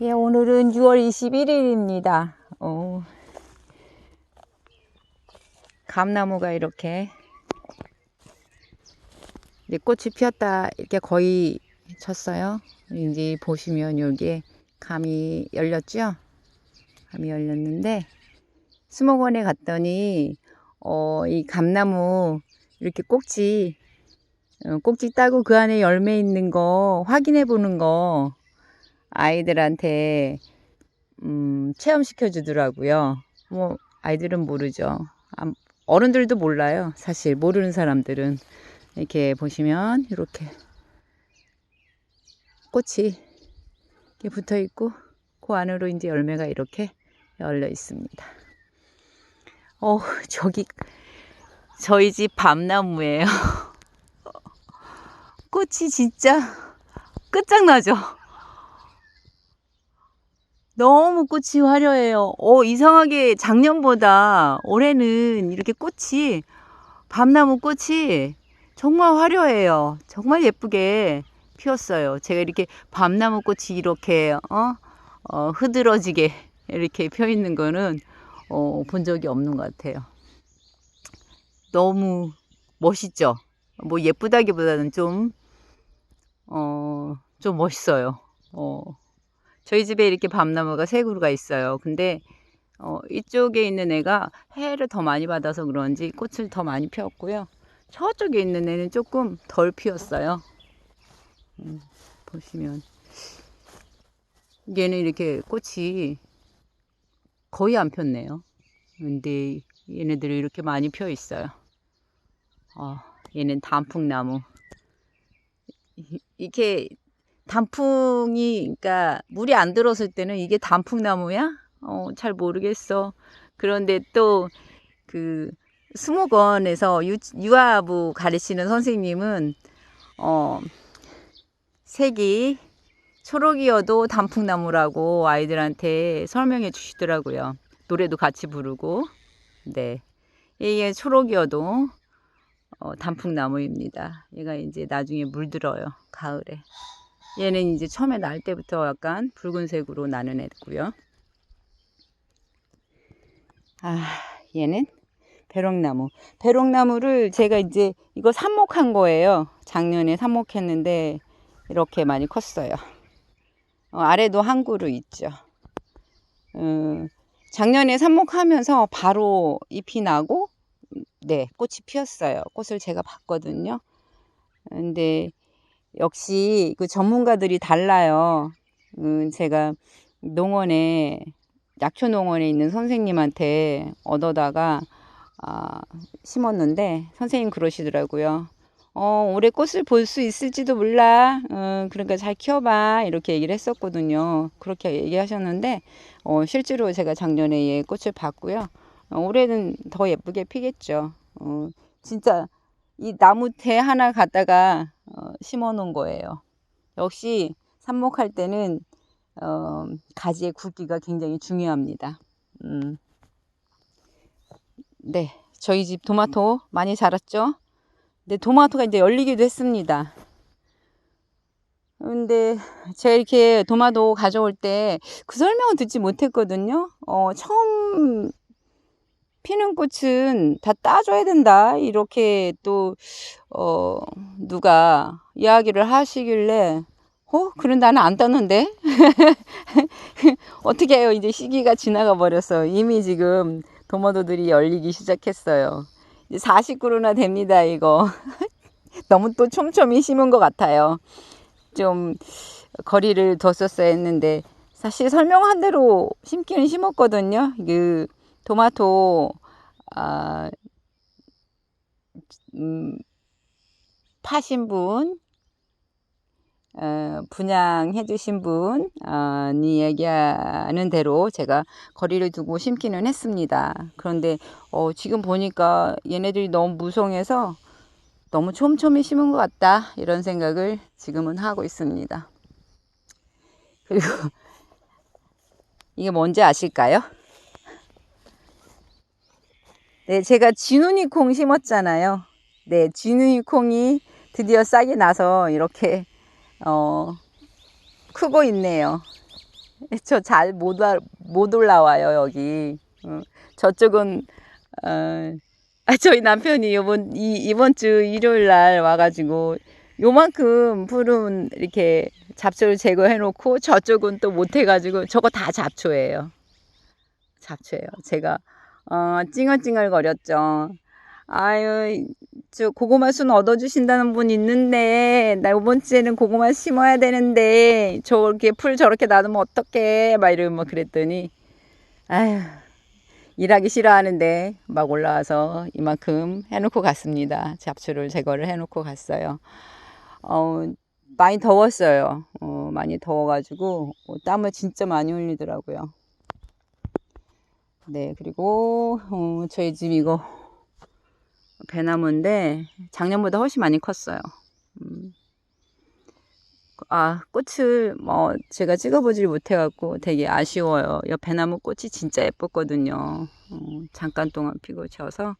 예, 오늘은 6월 21일입니다. 어, 감나무가 이렇게 이제 꽃이 피었다 이렇게 거의 쳤어요. 이제 보시면 여기에 감이 열렸죠? 감이 열렸는데 수목원에 갔더니 어, 이 감나무 이렇게 꼭지 어, 꼭지 따고 그 안에 열매 있는 거 확인해 보는 거 아이들한테 음, 체험시켜 주더라고요. 뭐 아이들은 모르죠. 아, 어른들도 몰라요. 사실 모르는 사람들은 이렇게 보시면 이렇게 꽃이 이렇게 붙어 있고 그 안으로 이제 열매가 이렇게 열려 있습니다. 어, 저기 저희 집 밤나무예요. 꽃이 진짜 끝장나죠. 너무 꽃이 화려해요. 어, 이상하게 작년보다 올해는 이렇게 꽃이, 밤나무 꽃이 정말 화려해요. 정말 예쁘게 피었어요. 제가 이렇게 밤나무 꽃이 이렇게, 어, 어 흐드러지게 이렇게 펴 있는 거는, 어, 본 적이 없는 것 같아요. 너무 멋있죠? 뭐 예쁘다기보다는 좀, 어, 좀 멋있어요. 어. 저희 집에 이렇게 밤나무가 세 그루가 있어요. 근데 어, 이쪽에 있는 애가 해를 더 많이 받아서 그런지 꽃을 더 많이 피웠고요. 저쪽에 있는 애는 조금 덜 피었어요. 음, 보시면 얘는 이렇게 꽃이 거의 안 폈네요. 근데 얘네들이 이렇게 많이 펴 있어요. 어, 얘는 단풍나무. 이- 이렇게 단풍이 그러니까 물이 안 들었을 때는 이게 단풍나무야? 어, 잘 모르겠어. 그런데 또 그 수목원에서 유, 유아부 가르치는 선생님은 어 색이 초록이어도 단풍나무라고 아이들한테 설명해 주시더라고요. 노래도 같이 부르고. 네. 이게 초록이어도 어, 단풍나무입니다. 얘가 이제 나중에 물들어요. 가을에. 얘는 이제 처음에 날 때부터 약간 붉은색으로 나는 애고요. 아, 얘는 배롱나무. 배롱나무를 제가 이제 이거 삽목한 거예요. 작년에 삽목했는데 이렇게 많이 컸어요. 어, 아래도 한 그루 있죠. 어, 작년에 삽목하면서 바로 잎이 나고 네, 꽃이 피었어요. 꽃을 제가 봤거든요. 근데 역시 그 전문가들이 달라요. 음, 제가 농원에 약초 농원에 있는 선생님한테 얻어다가 아, 심었는데 선생님 그러시더라고요. 어, 올해 꽃을 볼 수 있을지도 몰라. 어, 그러니까 잘 키워봐. 이렇게 얘기를 했었거든요. 그렇게 얘기하셨는데, 어, 실제로 제가 작년에 얘 꽃을 봤고요. 어, 올해는 더 예쁘게 피겠죠. 어, 진짜 이 나무대 하나 갖다가 어, 심어 놓은 거예요. 역시 삽목할 때는 어, 가지의 굵기가 굉장히 중요합니다. 음. 네, 저희 집 토마토 많이 자랐죠? 근데 토마토가 이제 열리기도 했습니다. 근데 제가 이렇게 토마토 가져올 때 그 설명을 듣지 못했거든요. 어, 처음 피는 꽃은 다 따줘야 된다. 이렇게 또, 어, 누가 이야기를 하시길래, 어? 그런 나는 안 따는데? 어떻게 해요? 이제 시기가 지나가 버렸어. 이미 지금 도마도들이 열리기 시작했어요. 이제 40그루나 됩니다, 이거. 너무 또 촘촘히 심은 것 같아요. 좀 거리를 뒀었어야 했는데, 사실 설명한 대로 심기는 심었거든요. 그, 토마토, 아, 음, 파신 분, 어, 분양해 주신 분이 얘기하는 대로 제가 거리를 두고 심기는 했습니다. 그런데 어, 지금 보니까 얘네들이 너무 무성해서 너무 촘촘히 심은 것 같다 이런 생각을 지금은 하고 있습니다. 그리고 이게 뭔지 아실까요? 네, 제가 쥐눈이 콩 심었잖아요. 네, 쥐눈이 콩이 드디어 싹이 나서 이렇게 어, 크고 있네요. 저 잘 못 못 올라와요 여기. 어, 저쪽은 어, 아, 저희 남편이 이번 이 이번 주 일요일 날 와가지고 요만큼 푸른 이렇게 잡초를 제거해 놓고 저쪽은 또 못 해가지고 저거 다 잡초예요. 잡초예요. 제가 어, 찡얼찡얼 거렸죠. 아유, 저 고구마 순 얻어주신다는 분 있는데 나 이번 주에는 고구마 심어야 되는데 저렇게 풀 저렇게 놔두면 어떡해 막 이러면 뭐 그랬더니 아유 일하기 싫어하는데 막 올라와서 이만큼 해놓고 갔습니다. 잡초를 제거를 해놓고 갔어요. 어, 많이 더웠어요. 어, 많이 더워가지고 어, 땀을 진짜 많이 흘리더라고요. 네, 그리고 어, 저희 집 이거 배나무인데 작년보다 훨씬 많이 컸어요. 음. 아, 꽃을 뭐 제가 찍어보질 못해갖고 되게 아쉬워요. 이 배나무 꽃이 진짜 예뻤거든요. 어, 잠깐 동안 피고 져서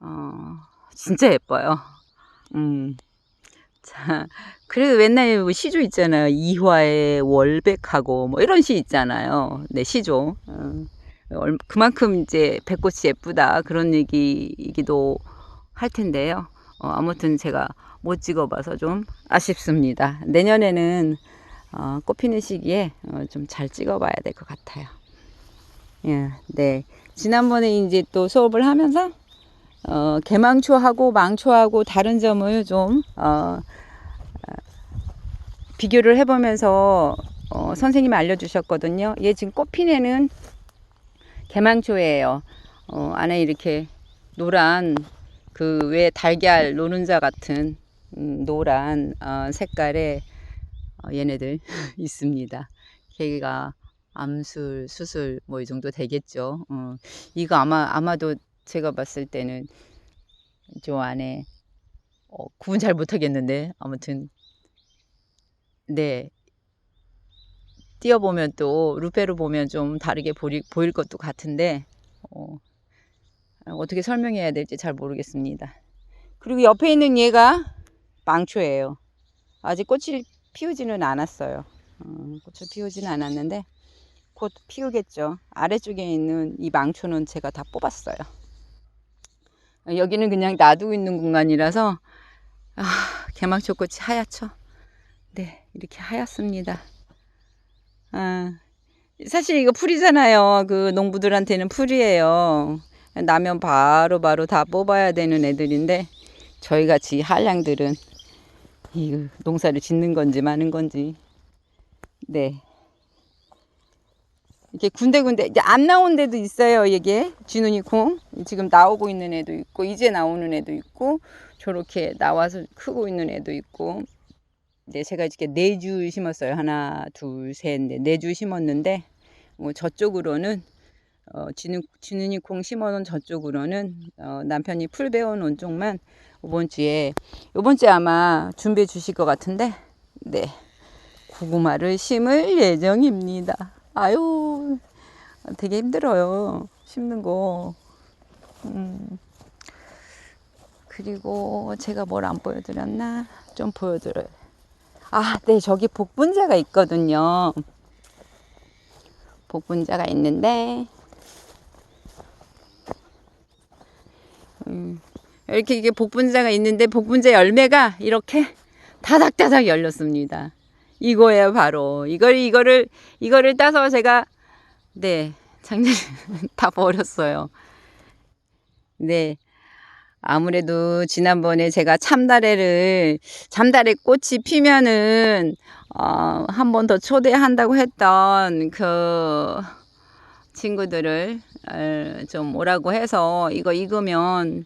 어, 진짜 예뻐요. 음. 자, 그래도 맨날 뭐 시조 있잖아요. 이화의 월백하고 뭐 이런 시 있잖아요. 네, 시조. 어, 얼- 그만큼 이제 배꽃이 예쁘다 그런 얘기이기도 할 텐데요. 어, 아무튼 제가 못 찍어봐서 좀 아쉽습니다. 내년에는 어, 꽃 피는 시기에 어, 좀 잘 찍어봐야 될 것 같아요. 예, 네. 지난번에 이제 또 수업을 하면서 어, 개망초하고 망초하고 다른 점을 좀 어, 비교를 해보면서 어, 선생님이 알려주셨거든요. 얘 지금 꽃 피는 개망초예요. 어, 안에 이렇게 노란 그 왜 달걀 노른자 같은 음, 노란 어, 색깔의 어, 얘네들 있습니다. 걔가 암술, 수술 뭐 이 정도 되겠죠. 어, 이거 아마 아마도 제가 봤을 때는 저 안에 어, 구분 잘 못하겠는데 아무튼 네 띄어보면 또 루페로 보면 좀 다르게 보일, 보일 것도 같은데 어, 어떻게 설명해야 될지 잘 모르겠습니다. 그리고 옆에 있는 얘가 망초예요. 아직 꽃을 피우지는 않았어요. 어, 꽃을 피우지는 않았는데 곧 피우겠죠. 아래쪽에 있는 이 망초는 제가 다 뽑았어요. 어, 여기는 그냥 놔두고 있는 공간이라서 아, 개망초 꽃이 하얗죠. 네, 이렇게 하얗습니다. 아, 사실 이거 풀이잖아요. 그 농부들한테는 풀이에요. 나면 바로 바로 다 뽑아야 되는 애들인데 저희 같이 한량들은 이 농사를 짓는 건지 마는 건지 네 이렇게 군데군데 이제 안 나온 데도 있어요. 이게 쥐눈이 콩 지금 나오고 있는 애도 있고 이제 나오는 애도 있고 저렇게 나와서 크고 있는 애도 있고 네 제가 이렇게 네 줄 심었어요. 하나 둘 셋 넷 네 줄 심었는데 뭐 저쪽으로는 어, 쥐눈, 쥐눈이 콩 심어놓은 저쪽으로는 어, 남편이 풀 베어놓은 쪽만 이번 주에 이번 주에 아마 준비해 주실 것 같은데 네 고구마를 심을 예정입니다. 아유 되게 힘들어요 심는 거. 음. 그리고 제가 뭘 안 보여드렸나 좀 보여드려요. 아, 네 저기 복분자가 있거든요. 복분자가 있는데 음, 이렇게 이게 복분자가 있는데 복분자 열매가 이렇게 다닥다닥 열렸습니다. 이거예요, 바로. 이걸 이거를 이거를 따서 제가 네, 작년에 다 버렸어요. 네. 아무래도 지난번에 제가 참다래를 참다래 꽃이 피면은 어, 한 번 더 초대한다고 했던 그 친구들을 어, 좀 오라고 해서 이거 익으면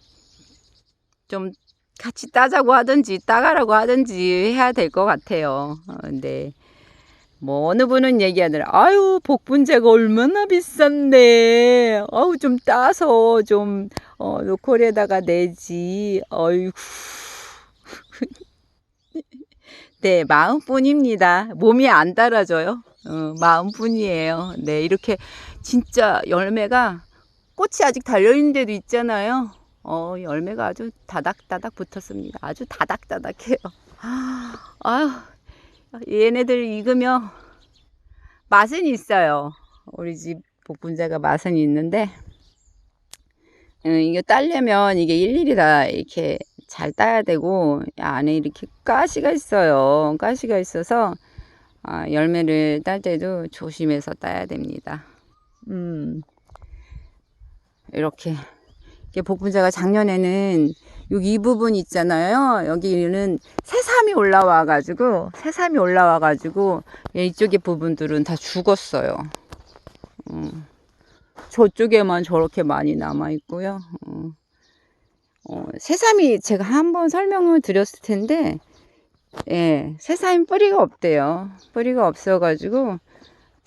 좀 같이 따자고 하든지 따가라고 하든지 해야 될 것 같아요. 어, 근데 뭐 어느 분은 얘기하더라. 아유 복분자가 얼마나 비싼데. 아우 좀 따서 좀 어, 로컬에다가 내지. 어이구. 네 마음뿐입니다. 몸이 안 따라줘요. 어, 마음뿐이에요. 네 이렇게 진짜 열매가 꽃이 아직 달려있는 데도 있잖아요. 어, 열매가 아주 다닥다닥 붙었습니다. 아주 다닥다닥해요. 아유, 얘네들 익으면 맛은 있어요. 우리 집 복분자가 맛은 있는데, 음, 이게 따려면 이게 일일이 다 이렇게 잘 따야 되고, 안에 이렇게 가시가 있어요. 가시가 있어서, 아, 열매를 딸 때도 조심해서 따야 됩니다. 음, 이렇게. 이게 복분자가 작년에는 여기 이 부분 있잖아요. 여기는 새삼이 올라와가지고, 새삼이 올라와가지고, 예, 이쪽의 부분들은 다 죽었어요. 음, 저쪽에만 저렇게 많이 남아 있고요. 어, 어, 새삼이 제가 한번 설명을 드렸을 텐데, 예, 새삼이 뿌리가 없대요. 뿌리가 없어가지고,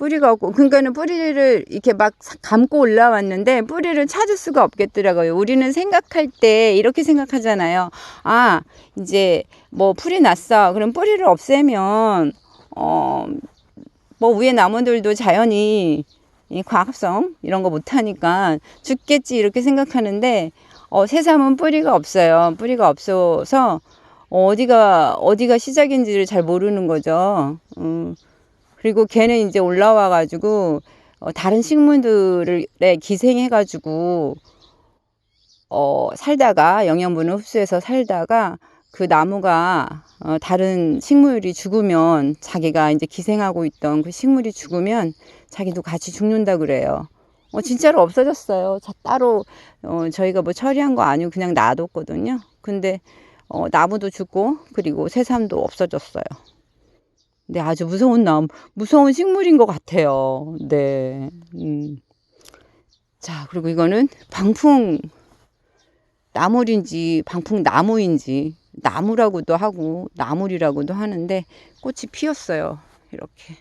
뿌리가 없고, 그러니까는 뿌리를 이렇게 막 감고 올라왔는데, 뿌리를 찾을 수가 없겠더라고요. 우리는 생각할 때 이렇게 생각하잖아요. 아, 이제 뭐 풀이 났어. 그럼 뿌리를 없애면, 어, 뭐 위에 나무들도 자연히 이 과합성 이런 거 못하니까 죽겠지 이렇게 생각하는데, 어, 새삼은 뿌리가 없어요. 뿌리가 없어서, 어디가, 어디가 시작인지를 잘 모르는 거죠. 음. 그리고 걔는 이제 올라와 가지고 어, 다른 식물들에 기생해 가지고 어, 살다가 영양분을 흡수해서 살다가 그 나무가 어, 다른 식물이 죽으면 자기가 이제 기생하고 있던 그 식물이 죽으면 자기도 같이 죽는다 그래요. 어, 진짜로 없어졌어요. 자, 따로 어, 저희가 뭐 처리한 거 아니고 그냥 놔뒀거든요. 근데 어, 나무도 죽고 그리고 새삼도 없어졌어요. 네, 아주 무서운 나무, 무서운 식물인 것 같아요. 네. 음. 자, 그리고 이거는 방풍 나물인지 방풍 나무인지 나무라고도 하고 나물이라고도 하는데 꽃이 피었어요. 이렇게.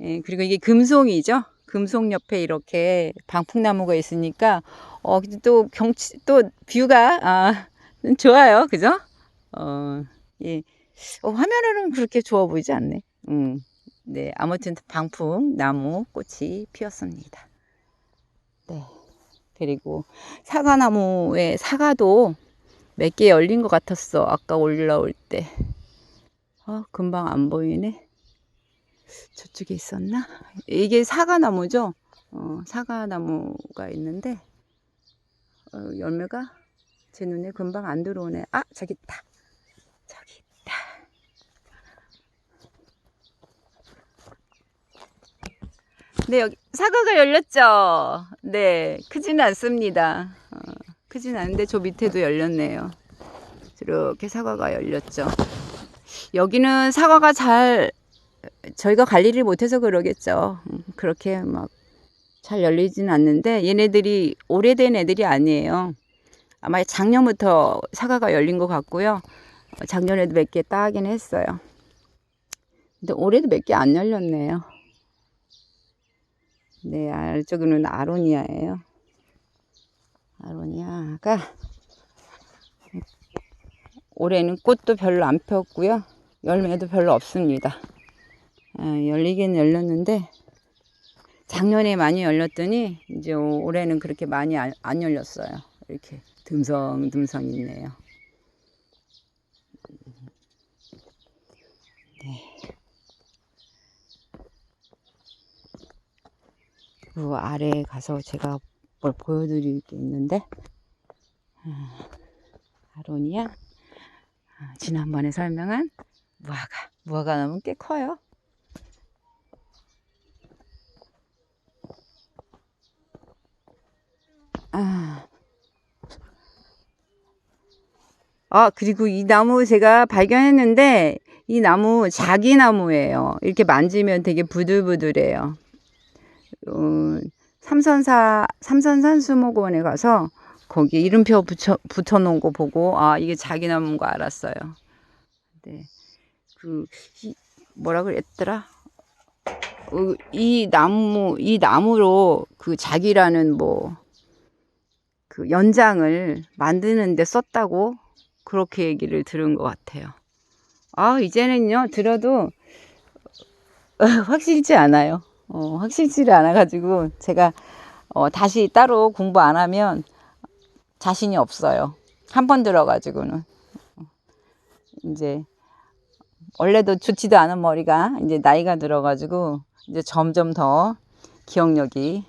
예, 그리고 이게 금송이죠. 금송 옆에 이렇게 방풍나무가 있으니까 어, 또 경치 또 뷰가 아, 좋아요. 그죠? 어, 예. 어, 화면으로는 그렇게 좋아 보이지 않네. 음. 네, 아무튼 방풍 나무 꽃이 피었습니다. 네. 그리고 사과나무에 사과도 몇 개 열린 것 같았어. 아까 올라올 때. 어, 금방 안 보이네. 저쪽에 있었나? 이게 사과나무죠? 어, 사과나무가 있는데, 어, 열매가 제 눈에 금방 안 들어오네. 아, 저기 있다. 저기 있다. 네, 여기 사과가 열렸죠? 네, 크지는 않습니다. 어, 크진 않은데 저 밑에도 열렸네요. 이렇게 사과가 열렸죠. 여기는 사과가 잘 저희가 관리를 못해서 그러겠죠. 음, 그렇게 막 잘 열리진 않는데 얘네들이 오래된 애들이 아니에요. 아마 작년부터 사과가 열린 것 같고요. 어, 작년에도 몇 개 따긴 했어요. 근데 올해도 몇 개 안 열렸네요. 네, 아래쪽은 아로니아예요. 아로니아가 올해는 꽃도 별로 안 폈고요. 열매도 별로 없습니다. 아, 열리긴 열렸는데 작년에 많이 열렸더니 이제 올해는 그렇게 많이 안, 안 열렸어요. 이렇게 듬성듬성 있네요. 네. 그 아래에 가서 제가 뭘 보여드릴 게 있는데 아, 아로니아 아, 지난번에 설명한 무화과 무화과 나무는 꽤 커요. 아. 아, 그리고 이 나무 제가 발견했는데, 이 나무 자기 나무예요. 이렇게 만지면 되게 부들부들해요. 어, 삼선사, 삼선산 수목원에 가서 거기 이름표 붙여, 붙여 놓은 거 보고, 아, 이게 자기 나무인 거 알았어요. 네. 그, 이, 뭐라 그랬더라? 어, 이 나무, 이 나무로 그 자기라는 뭐, 그 연장을 만드는데 썼다고 그렇게 얘기를 들은 것 같아요. 아, 이제는요, 들어도 확실치 않아요. 어, 확실치를 않아가지고 제가 어, 다시 따로 공부 안 하면 자신이 없어요. 한 번 들어가지고는. 이제 원래도 좋지도 않은 머리가 이제 나이가 들어가지고 이제 점점 더 기억력이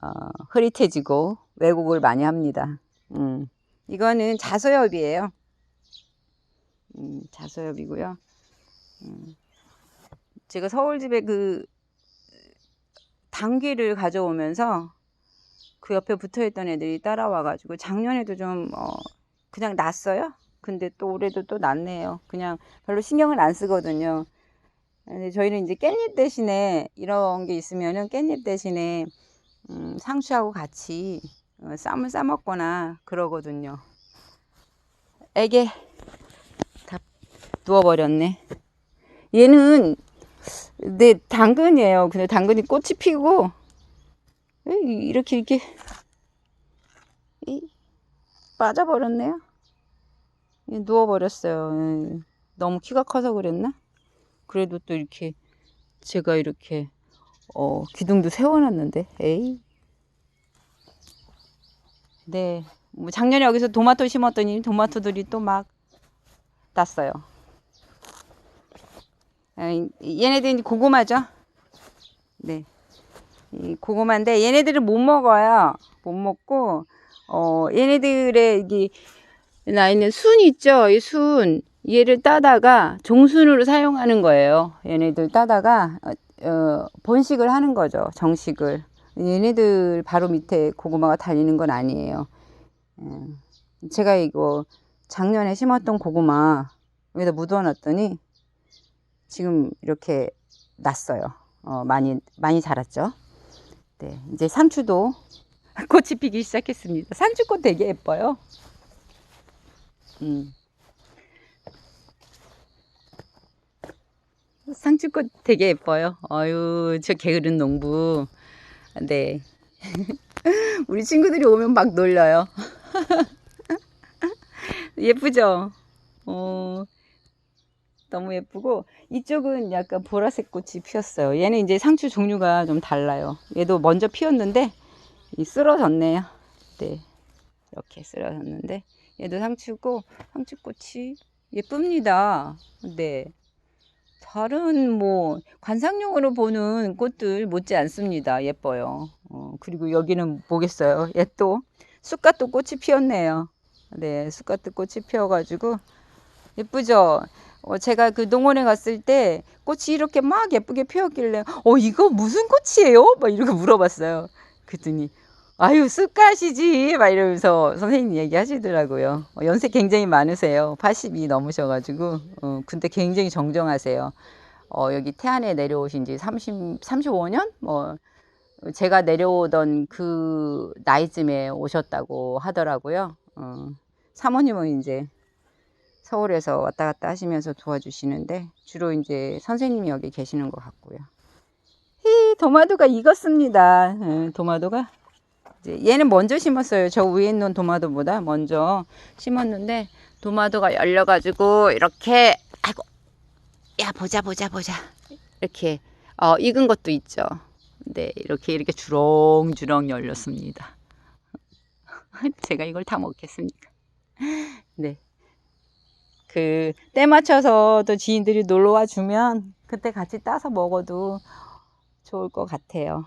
어, 흐릿해지고 왜곡을 많이 합니다. 음, 이거는 자소엽이에요. 음, 자소엽이고요. 음, 제가 서울집에 그 당귀를 가져오면서 그 옆에 붙어있던 애들이 따라와가지고 작년에도 좀 어, 그냥 났어요. 근데 또 올해도 또 났네요. 그냥 별로 신경을 안 쓰거든요. 근데 저희는 이제 깻잎 대신에 이런 게 있으면은 깻잎 대신에 음, 상추하고 같이 어, 쌈을 싸 먹거나 그러거든요. 애게 다 누워버렸네. 얘는 내 당근이에요. 근데 당근이 꽃이 피고 이- 이렇게 이렇게 이- 빠져버렸네요. 이 누워버렸어요. 예. 너무 키가 커서 그랬나? 그래도 또 이렇게 제가 이렇게 어, 기둥도 세워놨는데 에이 네 뭐 작년에 여기서 토마토 심었더니 토마토들이 또 막 났어요 아, 이- 얘네들이 고구마죠? 네. 이 고구마인데 얘네들은 못 먹어요. 못 먹고 어 얘네들의 이게 나 있는 순 있죠? 이 순. 얘를 따다가 종순으로 사용하는 거예요. 얘네들 따다가 어, 어, 번식을 하는 거죠. 정식을. 얘네들 바로 밑에 고구마가 달리는 건 아니에요. 음, 제가 이거 작년에 심었던 고구마 여기다 묻어놨더니 지금 이렇게 났어요 어, 많이 많이 자랐죠 네, 이제 상추도 꽃이 피기 시작했습니다. 상추꽃 되게 예뻐요. 음. 상추꽃 되게 예뻐요. 어유, 저 게으른 농부. 네. 우리 친구들이 오면 막 놀려요. 예쁘죠? 어, 너무 예쁘고 이쪽은 약간 보라색 꽃이 피었어요. 얘는 이제 상추 종류가 좀 달라요. 얘도 먼저 피었는데 이 쓰러졌네요. 네, 이렇게 쓰러졌는데 얘도 상추고 상추꽃이 예쁩니다. 네, 다른 뭐 관상용으로 보는 꽃들 못지 않습니다. 예뻐요. 어, 그리고 여기는 뭐겠어요? 얘 또 쑥갓도 꽃이 피었네요. 네, 쑥갓도 꽃이 피어가지고 예쁘죠? 어, 제가 그 농원에 갔을 때 꽃이 이렇게 막 예쁘게 피었길래 어 이거 무슨 꽃이에요? 막 이렇게 물어봤어요. 그랬더니 아유 쑥갓이지 막 이러면서 선생님 얘기하시더라고요. 어, 연세 굉장히 많으세요. 80이 넘으셔가지고 어, 근데 굉장히 정정하세요. 어, 여기 태안에 내려오신 지 30, 35년? 뭐 제가 내려오던 그 나이쯤에 오셨다고 하더라고요. 어, 사모님은 이제 서울에서 왔다 갔다 하시면서 도와주시는데 주로 이제 선생님이 여기 계시는 것 같고요. 히 도마도가 익었습니다. 예, 도마도가 이제 얘는 먼저 심었어요. 저 위에 있는 도마도보다 먼저 심었는데 도마도가 열려가지고 이렇게 아이고 야 보자 보자 보자 이렇게 어, 익은 것도 있죠. 네 이렇게 이렇게 주렁주렁 열렸습니다. 제가 이걸 다 먹겠습니까? 네. 그 때 맞춰서 또 지인들이 놀러 와 주면 그때 같이 따서 먹어도 좋을 것 같아요.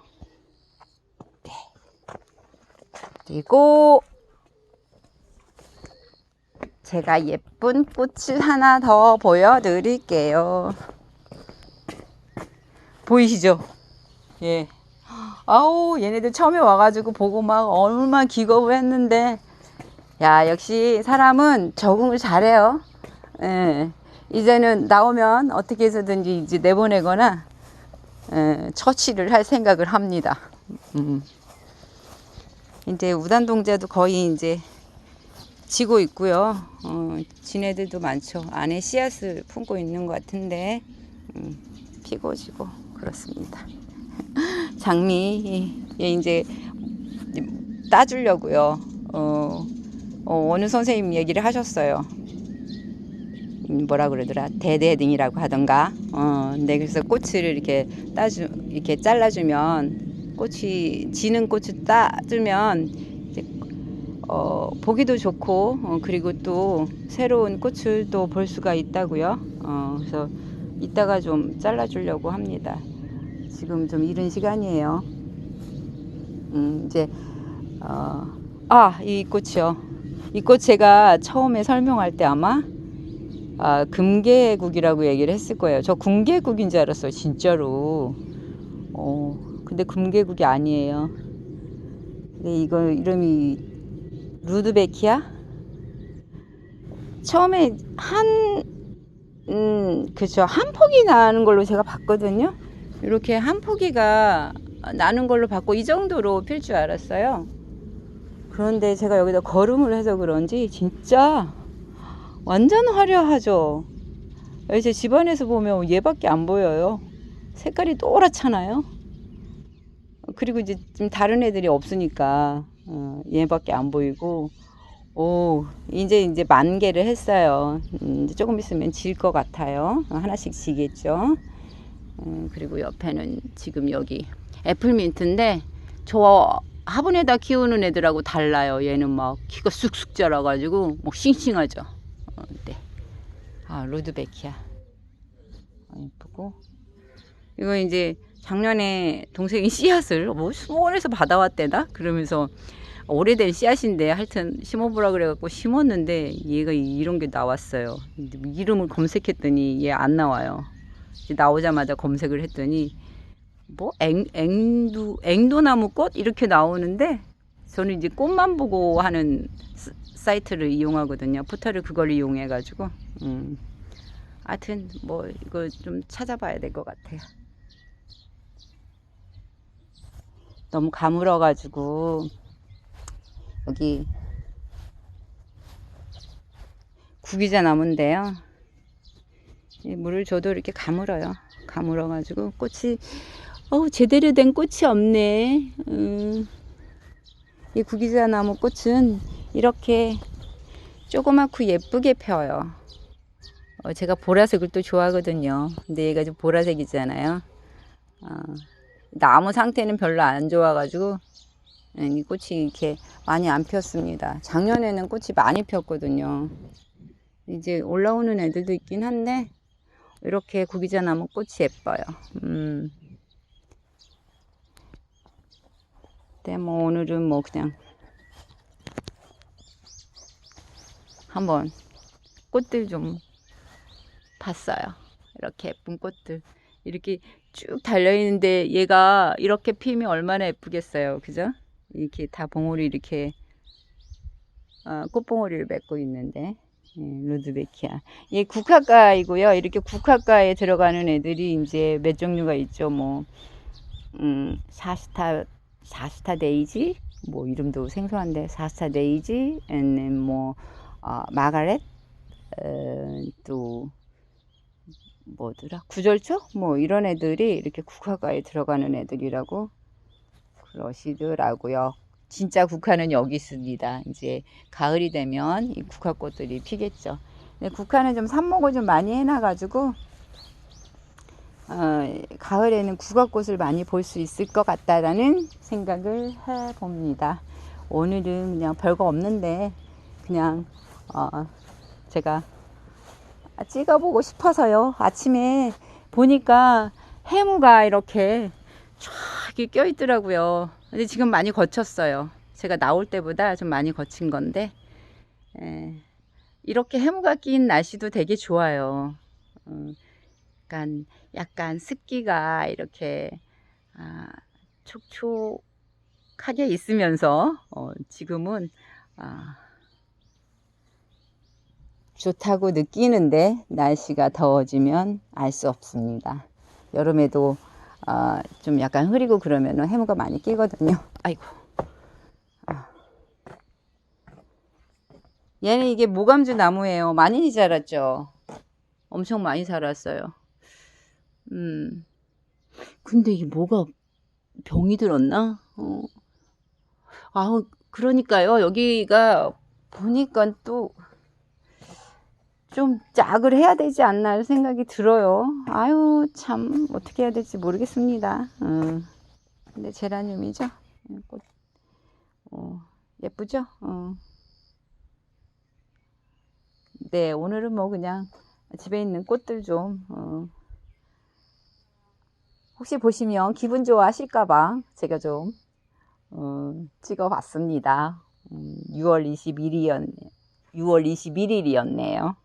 네. 그리고 제가 예쁜 꽃을 하나 더 보여드릴게요. 보이시죠? 예. 아우 얘네들 처음에 와가지고 보고 막 얼마나 기겁을 했는데 야 역시 사람은 적응을 잘해요. 예. 이제는 나오면 어떻게 해서든지 이제 내보내거나 예, 처치를 할 생각을 합니다. 음. 이제 우단동자도 거의 이제 지고 있고요. 어, 지네들도 많죠. 안에 씨앗을 품고 있는 것 같은데 음, 피고 지고 그렇습니다. 장미 예, 이제 따주려고요. 어, 어, 어느 선생님 얘기를 하셨어요. 음, 뭐라 그러더라 대대등이라고 하던가 어, 네 그래서 꽃을 이렇게 따주 이렇게 잘라주면 꽃이 지는 꽃을 따주면 이제 어, 보기도 좋고 어, 그리고 또 새로운 꽃을 또 볼 수가 있다고요. 어, 그래서 이따가 좀 잘라주려고 합니다. 지금 좀 이른 시간이에요. 음, 이제 어, 아, 이 꽃이요. 이 꽃 제가 처음에 설명할 때 아마 아, 금계국이라고 얘기를 했을 거예요. 저 궁계국인 줄 알았어요, 진짜로. 어, 근데 금계국이 아니에요. 근데 이거 이름이 루드베키야? 처음에 한, 음, 그죠. 한 폭이 나는 걸로 제가 봤거든요. 이렇게 한 포기가 나는 걸로 봤고, 이 정도로 필 줄 알았어요. 그런데 제가 여기다 거름을 해서 그런지 진짜 완전 화려하죠. 이제 집안에서 보면 얘밖에 안 보여요. 색깔이 또랗잖아요. 그리고 이제 좀 다른 애들이 없으니까 어, 얘밖에 안 보이고 오 이제 이제 만 개를 했어요. 음, 이제 조금 있으면 질 것 같아요. 어, 하나씩 지겠죠. 음, 그리고 옆에는 지금 여기 애플민트인데 저 화분에다 키우는 애들하고 달라요. 얘는 막 키가 쑥쑥 자라가지고 막 싱싱하죠. 어, 네. 아 루드베키야. 아, 예쁘고 이거 이제 작년에 동생이 씨앗을 뭐 수목원에서 받아왔대나 그러면서 오래된 씨앗인데 하여튼 심어보라 그래갖고 심었는데 얘가 이런 게 나왔어요. 근데 이름을 검색했더니 얘 안 나와요. 나오자마자 검색을 했더니 뭐 앵, 앵두 앵도나무 꽃 이렇게 나오는데 저는 이제 꽃만 보고 하는 스- 사이트를 이용하거든요. 포털을 그걸 이용해 가지고 음. 하여튼 뭐 이거 좀 찾아봐야 될 것 같아요. 너무 가물어 가지고 여기 구기자 나무인데요. 이 물을 줘도 이렇게 가물어요. 가물어 가지고 꽃이 어우 제대로 된 꽃이 없네. 음. 이 구기자 나무 꽃은 이렇게 조그맣고 예쁘게 펴요. 어, 제가 보라색을 또 좋아하거든요. 근데 얘가 좀 보라색이잖아요. 어, 나무 상태는 별로 안 좋아가지고 예, 이 꽃이 이렇게 많이 안 폈습니다. 작년에는 꽃이 많이 폈거든요. 이제 올라오는 애들도 있긴 한데 이렇게 구기자 나무 꽃이 예뻐요. 음. 네, 뭐 오늘은 뭐 그냥 한번 꽃들 좀 봤어요. 이렇게 예쁜 꽃들. 이렇게 쭉 달려있는데 얘가 이렇게 피면 얼마나 예쁘겠어요. 그죠? 이렇게 다 봉오리 이렇게 어, 꽃봉오리를 맺고 있는데 예, 루드베키아. 얘 국화과이고요. 이렇게 국화과에 들어가는 애들이 이제 몇 종류가 있죠. 뭐 음, 사스타 사스타 데이지 뭐 이름도 생소한데 사스타 데이지, and 뭐 어, 마가렛 어, 또 뭐더라 구절초 뭐 이런 애들이 이렇게 국화과에 들어가는 애들이라고 그러시더라고요. 진짜 국화는 여기 있습니다. 이제 가을이 되면 이 국화꽃들이 피겠죠. 근데 국화는 좀 삽목을 좀 많이 해놔가지고 어, 가을에는 국화꽃을 많이 볼 수 있을 것 같다라는 생각을 해봅니다. 오늘은 그냥 별거 없는데 그냥 어, 제가 찍어보고 싶어서요. 아침에 보니까 해무가 이렇게 쫙 껴있더라고요. 근데 지금 많이 거쳤어요. 제가 나올 때보다 좀 많이 거친 건데, 에, 이렇게 해무가 낀 날씨도 되게 좋아요. 어, 약간, 약간 습기가 이렇게, 아, 촉촉하게 있으면서, 어, 지금은, 아, 좋다고 느끼는데 날씨가 더워지면 알 수 없습니다. 여름에도 어, 좀 약간 흐리고 그러면 해무가 많이 끼거든요. 아이고. 아. 얘는 이게 모감주 나무예요. 많이 자랐죠. 엄청 많이 자랐어요. 음. 근데 이게 뭐가 병이 들었나? 어. 아, 그러니까요. 여기가 보니까 또 좀 짝을 해야 되지 않나 생각이 들어요. 아유, 참, 어떻게 해야 될지 모르겠습니다. 음. 근데 제라늄이죠. 꽃, 어, 예쁘죠? 어. 네, 오늘은 뭐 그냥 집에 있는 꽃들 좀, 어. 혹시 보시면 기분 좋아하실까봐 제가 좀, 어, 찍어 봤습니다. 음, 6월 21일이었, 6월 21일이었네요.